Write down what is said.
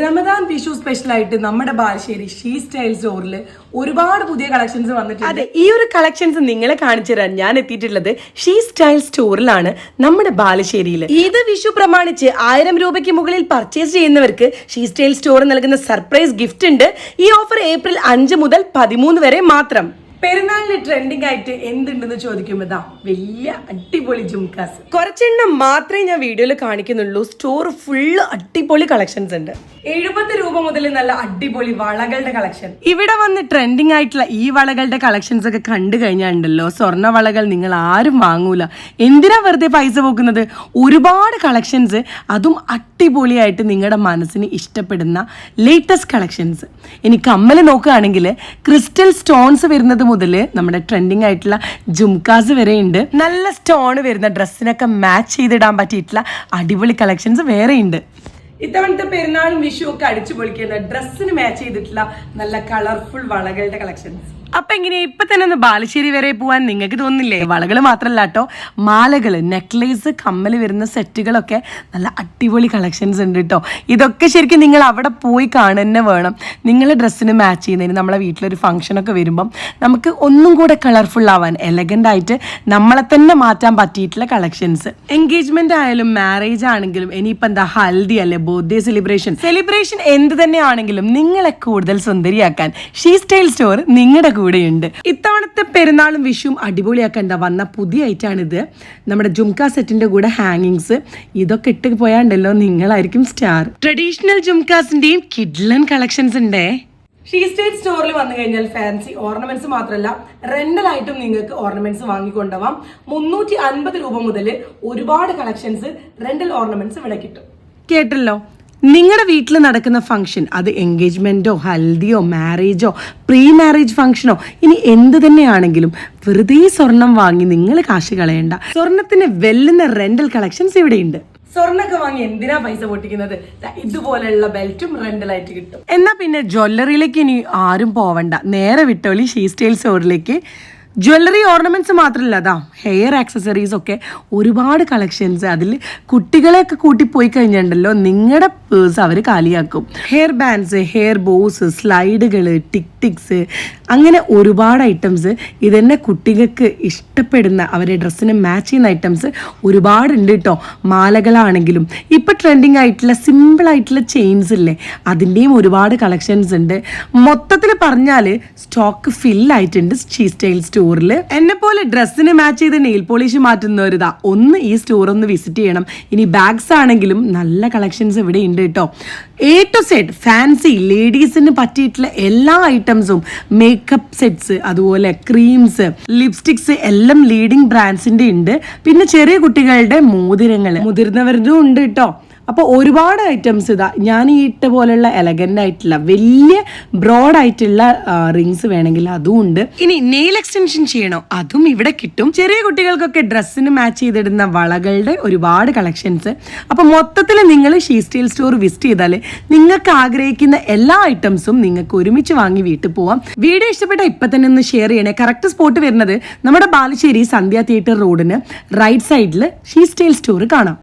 Ramadan Vishu special ആയിട്ട് നമ്മുടെ Balussery she style സ്റ്റോറിൽ ഒരുപാട് പുതിയ കളക്ഷൻസ് വന്നിട്ടുണ്ട്. അതെ ഈ ഒരു കളക്ഷൻസ് നിങ്ങളെ കാണിച്ചു തരാൻ ഞാൻ എത്തിയിട്ടുള്ളത് ഷീ സ്റ്റൈൽ സ്റ്റോറിലാണ് നമ്മുടെ ബാലുശ്ശേരിയിൽ ഇത് വിഷു പ്രമാണിച്ച് ആയിരം രൂപയ്ക്ക് മുകളിൽ പർച്ചേസ് ചെയ്യുന്നവർക്ക് ഷീ സ്റ്റൈൽ സ്റ്റോർ നൽകുന്ന സർപ്രൈസ് ഗിഫ്റ്റ് ഉണ്ട്. ഈ ഓഫർ ഏപ്രിൽ അഞ്ച് മുതൽ പതിമൂന്ന് വരെ മാത്രം. പെരുന്നാളിന് ട്രെൻഡിങ് ആയിട്ട് എന്തുണ്ടെന്ന് ചോദിക്കുമ്പോൾ ഇതാ വലിയ അടിപൊളി ജുംകാസ്. കുറച്ചെണ്ണം മാത്രമേ ഞാൻ വീഡിയോയിൽ കാണിക്കുന്നുള്ളൂ. സ്റ്റോർ ഫുള്ള് അടിപൊളി കളക്ഷൻസ് ഉണ്ട്. എഴുപത് രൂപ മുതൽ നല്ല അടിപൊളി വളകളുടെ കളക്ഷൻ ഇവിടെ വന്ന് ട്രെൻഡിങ് ആയിട്ടുള്ള ഈ വളകളുടെ കളക്ഷൻസ് ഒക്കെ കണ്ടു കഴിഞ്ഞാണ്ടല്ലോ സ്വർണ വളകൾ നിങ്ങൾ ആരും വാങ്ങൂല. എന്തിനാ വെറുതെ പൈസ പോക്കുന്നത്? ഒരുപാട് കളക്ഷൻസ് അതും അടിപൊളിയായിട്ട് നിങ്ങളുടെ മനസ്സിന് ഇഷ്ടപ്പെടുന്ന ലേറ്റസ്റ്റ് കളക്ഷൻസ് ഇനി കമ്മൽ നോക്കുകയാണെങ്കിൽ ക്രിസ്റ്റൽ സ്റ്റോൺസ് വരുന്നത് മുതൽ നമ്മുടെ ട്രെൻഡിങ് ആയിട്ടുള്ള ജുംകാസ് വരെ ഉണ്ട് നല്ല സ്റ്റോൺ വരുന്ന ഡ്രസ്സിനൊക്കെ മാച്ച് ചെയ്തിടാൻ പറ്റിയിട്ടുള്ള അടിപൊളി കളക്ഷൻസ് വേറെ ഉണ്ട് ഇത്തവണത്തെ പെരുന്നാളും വിഷു ഒക്കെ അടിച്ചു പൊളിക്കുന്ന ഡ്രസ്സിന് മാച്ച് ചെയ്തിട്ടുള്ള നല്ല കളർഫുൾ വളകളുടെ കളക്ഷൻസ് അപ്പൊ എങ്ങനെയാ ഇപ്പൊ തന്നെ ഒന്ന് ബാലുശ്ശേരി വരെ പോവാൻ നിങ്ങൾക്ക് തോന്നില്ലേ വളകൾ മാത്രല്ല കേട്ടോ മാലകൾ നെക്ലേസ് കമ്മൽ വരുന്ന സെറ്റുകളൊക്കെ നല്ല അടിപൊളി കളക്ഷൻസ് ഉണ്ട് കേട്ടോ ഇതൊക്കെ ശരിക്കും നിങ്ങൾ അവിടെ പോയി കാണുന്നെ വേണം. നിങ്ങളെ ഡ്രസ്സിന് മാച്ച് ചെയ്യുന്നതിന് നമ്മളെ വീട്ടിലൊരു ഫംഗ്ഷനൊക്കെ വരുമ്പം നമുക്ക് ഒന്നും കൂടെ കളർഫുൾ ആവാൻ എലഗന്റ് ആയിട്ട് നമ്മളെ തന്നെ മാറ്റാൻ പറ്റിയിട്ടുള്ള കളക്ഷൻസ് എൻഗേജ്മെന്റ് ആയാലും മാരേജ് ആണെങ്കിലും ഇനിയിപ്പോൾ എന്താ ഹൽദി അല്ലേ ബർത്ത്ഡേ സെലിബ്രേഷൻ സെലിബ്രേഷൻ എന്ത് തന്നെയാണെങ്കിലും നിങ്ങളെ കൂടുതൽ സുന്ദരിയാക്കാൻ ഷീ സ്റ്റൈൽ സ്റ്റോർ നിങ്ങളുടെ കൂടെയുണ്ട് ഇത്തവണത്തെ പെരുന്നാളും വിഷുവും അടിപൊളിയാക്കേണ്ട വന്ന പുതിയ ഐറ്റാണിത്. നമ്മുടെ ജുംക സെറ്റിന്റെ കൂടെ ഹാങ്ങിങ്സ് ഇതൊക്കെ ഇട്ട് പോയാണ്ടല്ലോ നിങ്ങളായിരിക്കും സ്റ്റാർ ട്രഡീഷണൽ ജുംകാസിന്റെയും കിഡ്ലൻ കളക്ഷൻസ് ഉണ്ട്. ഷീ സ്റ്റേറ്റ് സ്റ്റോറിൽ വന്നു കഴിഞ്ഞാൽ ഫാൻസി ഓർണമെന്റ്സ് മാത്രമല്ല റെന്റൽ ആയിട്ടും നിങ്ങൾക്ക് ഓർണമെന്റ്സ് വാങ്ങിക്കൊണ്ടുപോവാം. മുന്നൂറ്റി അൻപത് രൂപ മുതൽ ഒരുപാട് കളക്ഷൻസ് റെന്റൽ ഓർണമെന്റ്സ് ഇവിടെ കിട്ടും. കേട്ടല്ലോ? നിങ്ങളുടെ വീട്ടിൽ നടക്കുന്ന ഫംഗ്ഷൻ അത് എൻഗേജ്മെന്റോ ഹൽദിയോ മാരേജോ പ്രീ മാരേജ് ഫംഗ്ഷനോ ഇനി എന്ത് തന്നെയാണെങ്കിലും വെറുതെ സ്വർണം വാങ്ങി നിങ്ങൾ കാശ് കളയണ്ട. സ്വർണത്തിന് വെല്ലുന്ന റെന്റൽ കളക്ഷൻസ് ഇവിടെയുണ്ട്. സ്വർണൊക്കെ വാങ്ങി എന്തിനാ പൈസ പൊട്ടിക്കുന്നത്? ഇതുപോലെയുള്ള ബെൽറ്റും റെന്റലായിട്ട് കിട്ടും. എന്നാ പിന്നെ ജ്വല്ലറിയിലേക്ക് ഇനി ആരും പോവണ്ട. നേരെ വിട്ടോളി ഷീ സ്റ്റൈൽ സ്റ്റോറിലേക്ക് ജ്വല്ലറി ഓർണമെന്റ്സ് മാത്രമല്ല അതാ ഹെയർ ആക്സസറീസ് ഒക്കെ ഒരുപാട് കളക്ഷൻസ് അതിൽ കുട്ടികളെയൊക്കെ കൂട്ടി പോയി കഴിഞ്ഞിട്ടുണ്ടല്ലോ നിങ്ങളുടെ പേഴ്സ് അവർ കാലിയാക്കും. ഹെയർ ബാൻഡ്സ് ഹെയർ ബോസ് സ്ലൈഡുകൾ ടിക് ടിക്സ് അങ്ങനെ ഒരുപാട് ഐറ്റംസ് ഇതന്നെ കുട്ടികൾക്ക് ഇഷ്ടപ്പെടുന്ന അവരുടെ ഡ്രസ്സിന് മാച്ച് ചെയ്യുന്ന ഐറ്റംസ് ഒരുപാടുണ്ട് കേട്ടോ മാലകളാണെങ്കിലും ഇപ്പോൾ ട്രെൻഡിങ് ആയിട്ടുള്ള സിമ്പിൾ ആയിട്ടുള്ള ചെയിൻസ് ഇല്ലേ അതിന്റെയും ഒരുപാട് കളക്ഷൻസ് ഉണ്ട്. മൊത്തത്തിൽ പറഞ്ഞാൽ സ്റ്റോക്ക് ഫില്ലായിട്ടുണ്ട് ഷീ സ്റ്റൈൽ സ്റ്റോറിൽ എന്നെ പോലെ ഡ്രസ്സിന് മാച്ച് ചെയ്ത് നെയിൽ പോളിഷ് മാറ്റുന്നവരിതാ ഒന്ന് ഈ സ്റ്റോർ ഒന്ന് വിസിറ്റ് ചെയ്യണം. ഇനി ബാഗ്സ് ആണെങ്കിലും നല്ല കളക്ഷൻസ് ഇവിടെ ഉണ്ട് കേട്ടോ. എ ടു സെറ്റ് ഫാൻസി ലേഡീസിന് പറ്റിയിട്ടുള്ള എല്ലാ ഐറ്റംസും മേക്കപ്പ് സെറ്റ്സ് അതുപോലെ ക്രീംസ് ലിപ്സ്റ്റിക്സ് എല്ലാം ലീഡിങ് ബ്രാൻഡ്സിന്റെ ഉണ്ട്. പിന്നെ ചെറിയ കുട്ടികളുടെ മോതിരങ്ങൾ മുതിർന്നവരുടെ ഉണ്ട് കേട്ടോ. അപ്പോൾ ഒരുപാട് ഐറ്റംസ് ഇതാ ഞാൻ ഈ ഇട്ട പോലെയുള്ള എലഗന്റ് ആയിട്ടുള്ള വലിയ ബ്രോഡ് ആയിട്ടുള്ള റിങ്സ് വേണമെങ്കിൽ അതും ഉണ്ട്. ഇനി നെയിൽ എക്സ്റ്റൻഷൻ ചെയ്യണോ? അതും ഇവിടെ കിട്ടും. ചെറിയ കുട്ടികൾക്കൊക്കെ ഡ്രസ്സിന് മാച്ച് ചെയ്തിടുന്ന വളകളുടെ ഒരുപാട് കളക്ഷൻസ് അപ്പോൾ മൊത്തത്തിൽ നിങ്ങൾ ഷീ സ്റ്റീൽ സ്റ്റോർ വിസിറ്റ് ചെയ്താൽ നിങ്ങൾക്ക് ആഗ്രഹിക്കുന്ന എല്ലാ ഐറ്റംസും നിങ്ങൾക്ക് ഒരുമിച്ച് വാങ്ങി വീട്ടിൽ പോവാം. വീഡിയോ ഇഷ്ടപ്പെട്ട ഇപ്പം തന്നെ ഒന്ന് ഷെയർ ചെയ്യണേ. കറക്റ്റ് സ്പോട്ട് വരുന്നത് നമ്മുടെ ബാലുശ്ശേരി സന്ധ്യ തിയേറ്റർ റോഡിന് റൈറ്റ് സൈഡിൽ ഷീ സ്റ്റൈൽ സ്റ്റോർ കാണാം.